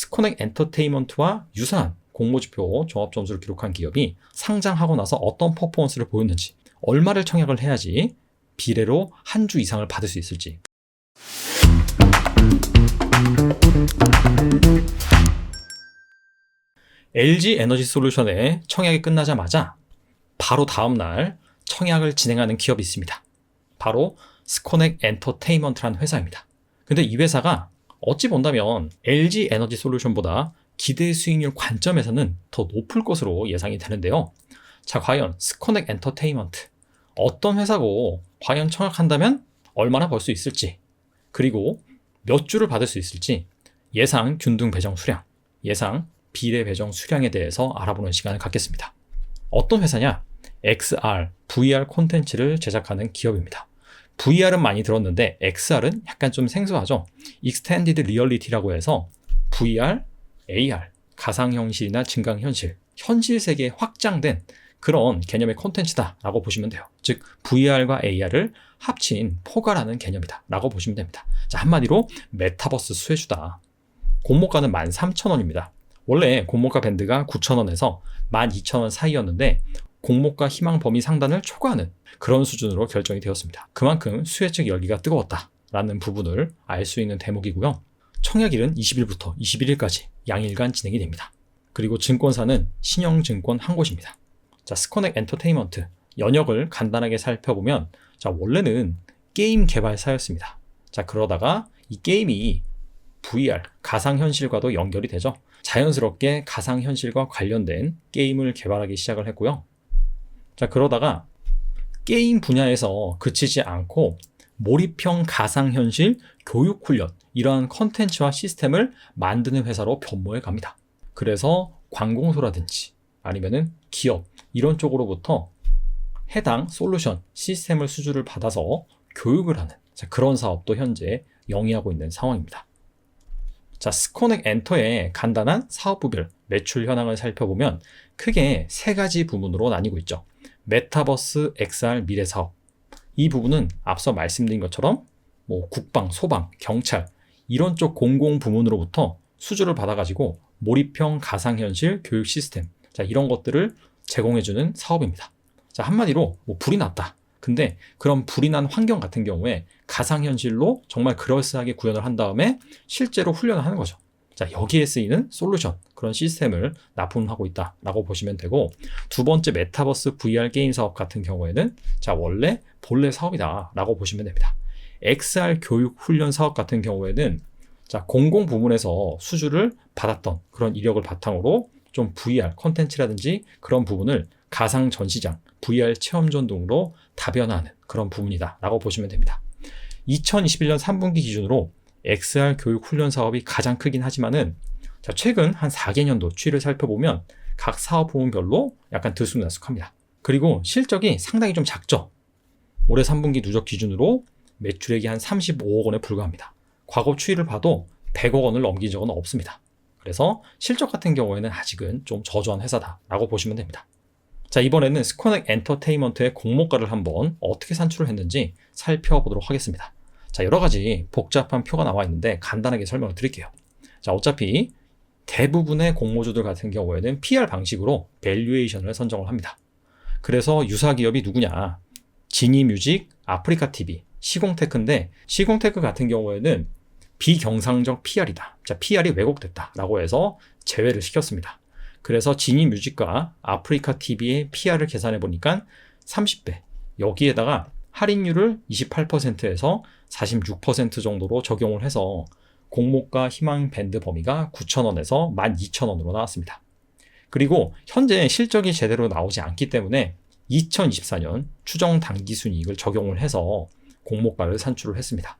스코넥 엔터테인먼트와 유사한 공모지표 종합 점수를 기록한 기업이 상장하고 나서 어떤 퍼포먼스를 보였는지, 얼마를 청약을 해야지 비례로 한 주 이상을 받을 수 있을지. LG 에너지 솔루션의 청약이 끝나자마자 바로 다음 날 청약을 진행하는 기업이 있습니다. 바로 스코넥 엔터테인먼트라는 회사입니다. 근데 이 회사가 어찌 본다면 LG 에너지 솔루션보다 기대 수익률 관점에서는 더 높을 것으로 예상이 되는데요. 자, 과연 스코넥 엔터테인먼트 어떤 회사고 과연 청약한다면 얼마나 벌 수 있을지 그리고 몇 주를 받을 수 있을지 예상 균등 배정 수량, 예상 비례 배정 수량에 대해서 알아보는 시간을 갖겠습니다. 어떤 회사냐? XR, VR 콘텐츠를 제작하는 기업입니다. VR은 많이 들었는데 XR은 약간 좀 생소하죠. Extended Reality라고 해서 VR, AR, 가상 현실이나 증강 현실, 현실 세계에 확장된 그런 개념의 콘텐츠다라고 보시면 돼요. 즉 VR과 AR을 합친 포괄하는 개념이다라고 보시면 됩니다. 자 한마디로 메타버스 수혜주다. 공모가는 13,000원입니다. 원래 공모가 밴드가 9,000원에서 12,000원 사이였는데 공모가 희망 범위 상단을 초과하는 그런 수준으로 결정이 되었습니다. 그만큼 수혜 측 열기가 뜨거웠다 라는 부분을 알 수 있는 대목이고요. 청약일은 20일부터 21일까지 양일간 진행이 됩니다. 그리고 증권사는 신영증권 한 곳입니다. 자, 스코넥 엔터테인먼트 연역을 간단하게 살펴보면 자, 원래는 게임 개발사였습니다. 자, 그러다가 이 게임이 VR, 가상현실과도 연결이 되죠. 자연스럽게 가상현실과 관련된 게임을 개발하기 시작을 했고요. 자, 그러다가 게임 분야에서 그치지 않고 몰입형 가상현실 교육 훈련, 이러한 컨텐츠와 시스템을 만드는 회사로 변모해 갑니다. 그래서 관공서라든지 아니면은 기업, 이런 쪽으로부터 해당 솔루션, 시스템을 수주를 받아서 교육을 하는 자, 그런 사업도 현재 영위하고 있는 상황입니다. 자, 스코넥 엔터의 간단한 사업부별 매출 현황을 살펴보면 크게 세 가지 부문으로 나뉘고 있죠. 메타버스 XR 미래 사업. 이 부분은 앞서 말씀드린 것처럼 뭐 국방, 소방, 경찰 이런 쪽 공공 부문으로부터 수주를 받아가지고 몰입형 가상현실 교육 시스템 자 이런 것들을 제공해주는 사업입니다. 자 한마디로 뭐 불이 났다. 근데 그런 불이 난 환경 같은 경우에 가상현실로 정말 그럴싸하게 구현을 한 다음에 실제로 훈련을 하는 거죠. 자, 여기에 쓰이는 솔루션, 그런 시스템을 납품하고 있다라고 보시면 되고, 두 번째 메타버스 VR 게임 사업 같은 경우에는, 자, 원래 본래 사업이다라고 보시면 됩니다. XR 교육 훈련 사업 같은 경우에는, 자, 공공 부문에서 수주를 받았던 그런 이력을 바탕으로 좀 VR 컨텐츠라든지 그런 부분을 가상 전시장, VR 체험전 등으로 다변화하는 그런 부분이다라고 보시면 됩니다. 2021년 3분기 기준으로 XR 교육 훈련 사업이 가장 크긴 하지만은 자, 최근 한 4개년도 추이를 살펴보면 각 사업 부문별로 약간 들쑥날쑥합니다. 그리고 실적이 상당히 좀 작죠. 올해 3분기 누적 기준으로 매출액이 한 35억 원에 불과합니다. 과거 추이를 봐도 100억 원을 넘긴 적은 없습니다. 그래서 실적 같은 경우에는 아직은 좀 저조한 회사다라고 보시면 됩니다. 자, 이번에는 스코넥 엔터테인먼트의 공모가를 한번 어떻게 산출을 했는지 살펴보도록 하겠습니다. 자, 여러 가지 복잡한 표가 나와 있는데 간단하게 설명을 드릴게요. 자, 어차피 대부분의 공모주들 같은 경우에는 PR 방식으로 밸류에이션을 선정을 합니다. 그래서 유사 기업이 누구냐? 지니 뮤직, 아프리카TV, 시공테크인데 시공테크 같은 경우에는 비경상적 PR이다. 자, PR이 왜곡됐다라고 해서 제외를 시켰습니다. 그래서 지니 뮤직과 아프리카TV의 PR을 계산해 보니까 30배. 여기에다가 할인율을 28%에서 46% 정도로 적용을 해서 공모가 희망 밴드 범위가 9,000원에서 12,000원으로 나왔습니다. 그리고 현재 실적이 제대로 나오지 않기 때문에 2024년 추정 당기 순이익을 적용을 해서 공모가를 산출을 했습니다.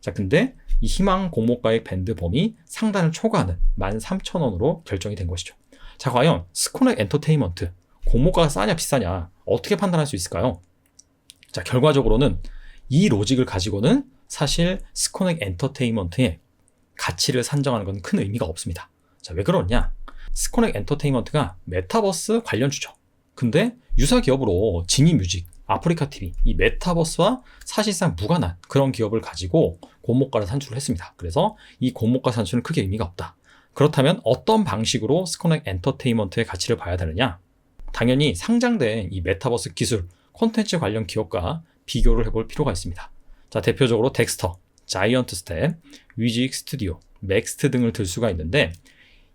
자, 근데 이 희망 공모가의 밴드 범위 상단을 초과하는 13,000원으로 결정이 된 것이죠. 자, 과연 스코넥 엔터테인먼트 공모가가 싸냐 비싸냐 어떻게 판단할 수 있을까요? 자, 결과적으로는 이 로직을 가지고는 사실 스코넥 엔터테인먼트의 가치를 산정하는 건 큰 의미가 없습니다. 자, 왜 그러냐? 스코넥 엔터테인먼트가 메타버스 관련 주죠. 근데 유사 기업으로 지니 뮤직, 아프리카TV, 이 메타버스와 사실상 무관한 그런 기업을 가지고 공모가를 산출을 했습니다. 그래서 이 공모가 산출은 크게 의미가 없다. 그렇다면 어떤 방식으로 스코넥 엔터테인먼트의 가치를 봐야 되느냐? 당연히 상장된 이 메타버스 기술, 콘텐츠 관련 기업과 비교를 해볼 필요가 있습니다. 자, 대표적으로 덱스터, 자이언트 스텝, 위직 스튜디오, 맥스트 등을 들 수가 있는데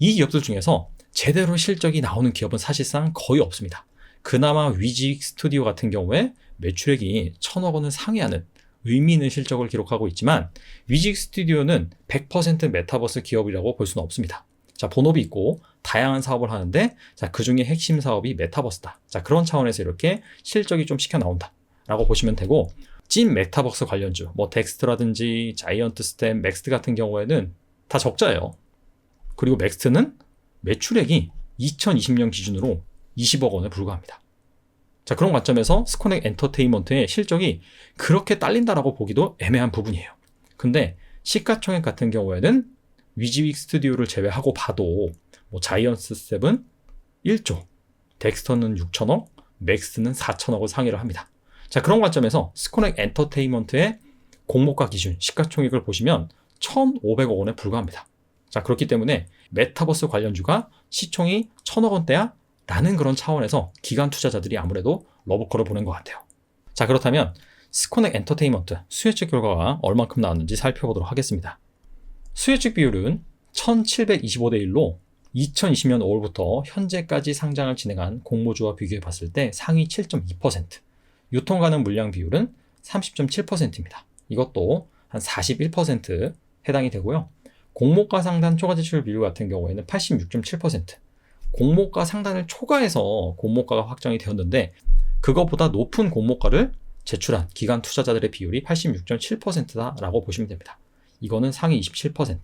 이 기업들 중에서 제대로 실적이 나오는 기업은 사실상 거의 없습니다. 그나마 위직 스튜디오 같은 경우에 매출액이 천억 원을 상회하는 의미 있는 실적을 기록하고 있지만 위직 스튜디오는 100% 메타버스 기업이라고 볼 수는 없습니다. 자, 본업이 있고 다양한 사업을 하는데 자, 그 중에 핵심 사업이 메타버스다. 자, 그런 차원에서 이렇게 실적이 좀 시켜 나온다. 라고 보시면 되고 찐 메타버스 관련주, 뭐 덱스트라든지 자이언트 스템, 맥스트 같은 경우에는 다 적자예요. 그리고 맥스트는 매출액이 2020년 기준으로 20억 원에 불과합니다. 자, 그런 관점에서 스코넥 엔터테인먼트의 실적이 그렇게 딸린다라고 보기도 애매한 부분이에요. 근데 시가총액 같은 경우에는 위지윅 스튜디오를 제외하고 봐도 뭐 자이언스 스텝은 1조, 덱스터는 6천억, 맥스는 4천억을 상회를 합니다. 자, 그런 관점에서 스코넥 엔터테인먼트의 공모가 기준 시가총액을 보시면 1,500억 원에 불과합니다. 자, 그렇기 때문에 메타버스 관련주가 시총이 1,000억 원대야? 라는 그런 차원에서 기관 투자자들이 아무래도 러브콜을 보낸 것 같아요. 자, 그렇다면 스코넥 엔터테인먼트 수혜측 결과가 얼만큼 나왔는지 살펴보도록 하겠습니다. 수혜측 비율은 1725대 1로 2020년 5월부터 현재까지 상장을 진행한 공모주와 비교해 봤을 때 상위 7.2%, 유통 가능 물량 비율은 30.7%입니다. 이것도 한 41% 해당이 되고요. 공모가 상단 초과 지출 비율 같은 경우에는 86.7%, 공모가 상단을 초과해서 공모가가 확정이 되었는데 그것보다 높은 공모가를 제출한 기관 투자자들의 비율이 86.7%다라고 보시면 됩니다. 이거는 상위 27%,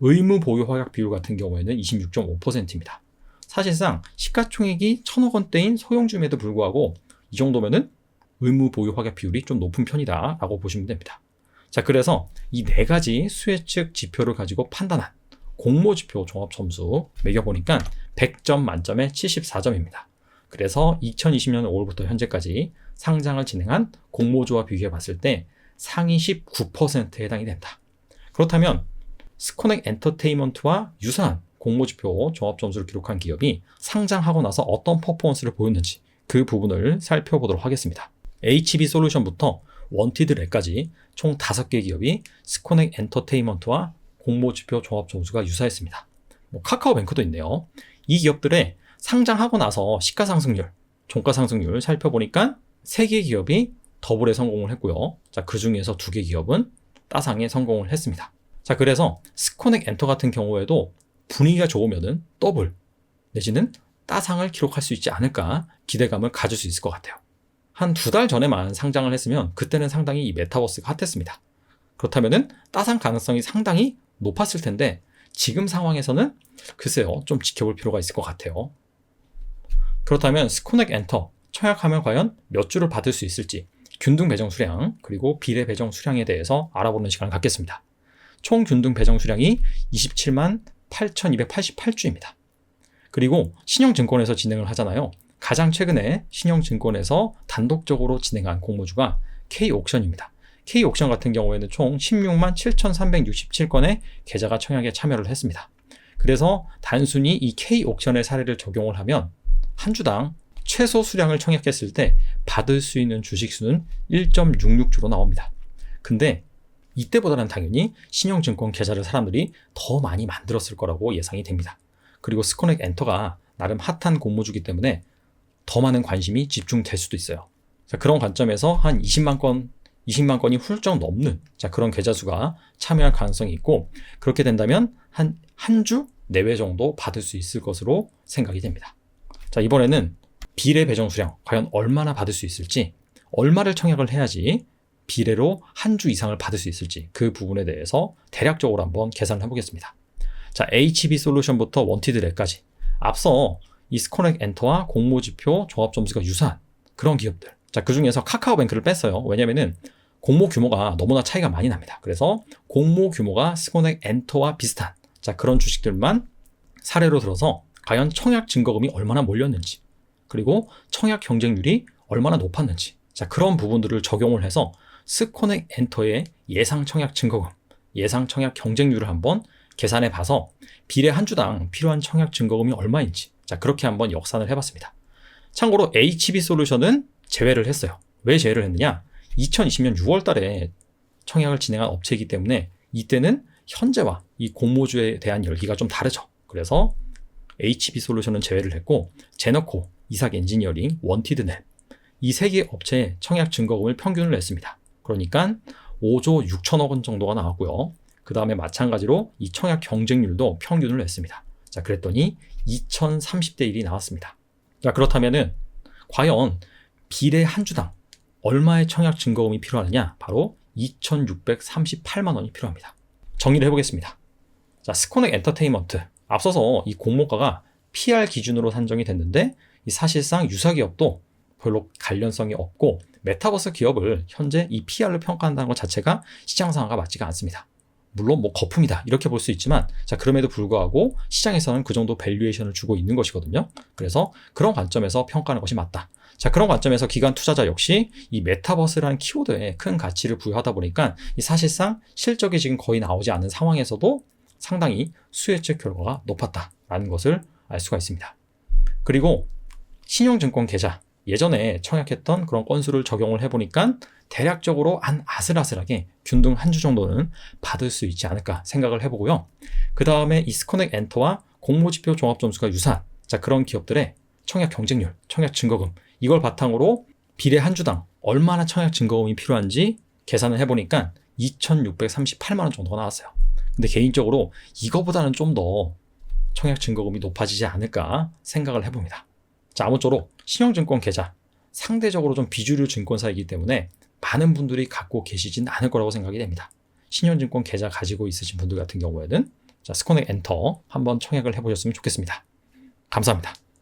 의무 보유 허약 비율 같은 경우에는 26.5%입니다. 사실상 시가총액이 천억 원대인 소형주임에도 불구하고 이 정도면은 의무 보유 허약 비율이 좀 높은 편이다라고 보시면 됩니다. 자, 그래서 이 네 가지 수혜측 지표를 가지고 판단한 공모 지표 종합 점수 매겨 보니까 100점 만점에 74점입니다. 그래서 2020년 5월부터 현재까지 상장을 진행한 공모주와 비교해 봤을 때 상위 19%에 해당이 된다. 그렇다면 스코넥 엔터테인먼트와 유사한 공모지표 종합 점수를 기록한 기업이 상장하고 나서 어떤 퍼포먼스를 보였는지 그 부분을 살펴보도록 하겠습니다. HB 솔루션부터 원티드 렉까지 총 5개 기업이 스코넥 엔터테인먼트와 공모지표 종합 점수가 유사했습니다. 뭐 카카오뱅크도 있네요. 이 기업들의 상장하고 나서 시가 상승률, 종가 상승률 살펴보니까 3개 기업이 더블에 성공을 했고요. 자, 그 중에서 2개 기업은 따상에 성공을 했습니다. 자, 그래서 스코넥 엔터 같은 경우에도 분위기가 좋으면은 더블 내지는 따상을 기록할 수 있지 않을까 기대감을 가질 수 있을 것 같아요. 한 두 달 전에만 상장을 했으면 그때는 상당히 이 메타버스가 핫했습니다. 그렇다면은 따상 가능성이 상당히 높았을 텐데 지금 상황에서는 글쎄요 좀 지켜볼 필요가 있을 것 같아요. 그렇다면 스코넥 엔터 청약하면 과연 몇 주를 받을 수 있을지 균등 배정 수량 그리고 비례 배정 수량에 대해서 알아보는 시간을 갖겠습니다. 총 균등 배정 수량이 27만 8,288주입니다. 그리고 신영증권에서 진행을 하잖아요. 가장 최근에 신영증권에서 단독적으로 진행한 공모주가 K옥션입니다. K옥션 같은 경우에는 총 16만 7,367건의 계좌가 청약에 참여를 했습니다. 그래서 단순히 이 K옥션의 사례를 적용을 하면 한 주당 최소 수량을 청약했을 때 받을 수 있는 주식 수는 1.66주로 나옵니다. 근데 이때보다는 당연히 신용증권 계좌를 사람들이 더 많이 만들었을 거라고 예상이 됩니다. 그리고 스코넥 엔터가 나름 핫한 공모주기 때문에 더 많은 관심이 집중될 수도 있어요. 자, 그런 관점에서 한 20만 건 20만 건이 훌쩍 넘는 자, 그런 계좌 수가 참여할 가능성이 있고 그렇게 된다면 한 한 주 내외 정도 받을 수 있을 것으로 생각이 됩니다. 자, 이번에는 비례 배정 수량 과연 얼마나 받을 수 있을지 얼마를 청약을 해야지 비례로 한 주 이상을 받을 수 있을지 그 부분에 대해서 대략적으로 한번 계산을 해보겠습니다. 자, HB 솔루션부터 원티드 렉까지 앞서 이 스코넥 엔터와 공모지표 종합 점수가 유사한 그런 기업들. 자, 그 중에서 카카오뱅크를 뺐어요. 왜냐면은 공모 규모가 너무나 차이가 많이 납니다. 그래서 공모 규모가 스코넥 엔터와 비슷한 자 그런 주식들만 사례로 들어서 과연 청약 증거금이 얼마나 몰렸는지 그리고 청약 경쟁률이 얼마나 높았는지 자 그런 부분들을 적용을 해서 스코넥 엔터의 예상 청약 증거금, 예상 청약 경쟁률을 한번 계산해 봐서 비례 한 주당 필요한 청약 증거금이 얼마인지 자 그렇게 한번 역산을 해봤습니다. 참고로 HB 솔루션은 제외를 했어요. 왜 제외를 했느냐? 2020년 6월 달에 청약을 진행한 업체이기 때문에 이때는 현재와 이 공모주에 대한 열기가 좀 다르죠. 그래서 HB 솔루션은 제외를 했고 제너코, 이삭 엔지니어링, 원티드넷 이 세 개 업체의 청약 증거금을 평균을 냈습니다. 그러니까 5조 6천억 원 정도가 나왔고요. 그 다음에 마찬가지로 이 청약 경쟁률도 평균을 냈습니다. 자, 그랬더니 2030대 1이 나왔습니다. 자, 그렇다면은 과연 비례 한 주당 얼마의 청약 증거금이 필요하느냐? 바로 2,638만 원이 필요합니다. 정리를 해보겠습니다. 자, 스코넥 엔터테인먼트. 앞서서 이 공모가가 PR 기준으로 산정이 됐는데 이 사실상 유사 기업도 별로 관련성이 없고 메타버스 기업을 현재 이 PR로 평가한다는 것 자체가 시장 상황과 맞지가 않습니다. 물론 뭐 거품이다 이렇게 볼 수 있지만 자 그럼에도 불구하고 시장에서는 그 정도 밸류에이션을 주고 있는 것이거든요. 그래서 그런 관점에서 평가하는 것이 맞다. 자 그런 관점에서 기관 투자자 역시 이 메타버스라는 키워드에 큰 가치를 부여하다 보니까 이 사실상 실적이 지금 거의 나오지 않는 상황에서도 상당히 수혜책 결과가 높았다라는 것을 알 수가 있습니다. 그리고 신용증권 계좌 예전에 청약했던 그런 건수를 적용을 해보니까 대략적으로 한 아슬아슬하게 균등 한 주 정도는 받을 수 있지 않을까 생각을 해보고요. 그 다음에 이 스코넥 엔터와 공모지표 종합점수가 유사한 자 그런 기업들의 청약 경쟁률, 청약 증거금 이걸 바탕으로 비례 한 주당 얼마나 청약 증거금이 필요한지 계산을 해보니까 2,638만 원 정도가 나왔어요. 근데 개인적으로 이거보다는 좀 더 청약 증거금이 높아지지 않을까 생각을 해봅니다. 자, 아무쪼록 신용증권 계좌 상대적으로 좀 비주류 증권사이기 때문에 많은 분들이 갖고 계시진 않을 거라고 생각이 됩니다. 신용증권 계좌 가지고 있으신 분들 같은 경우에는 자, 스코넥 엔터 한번 청약을 해보셨으면 좋겠습니다. 감사합니다.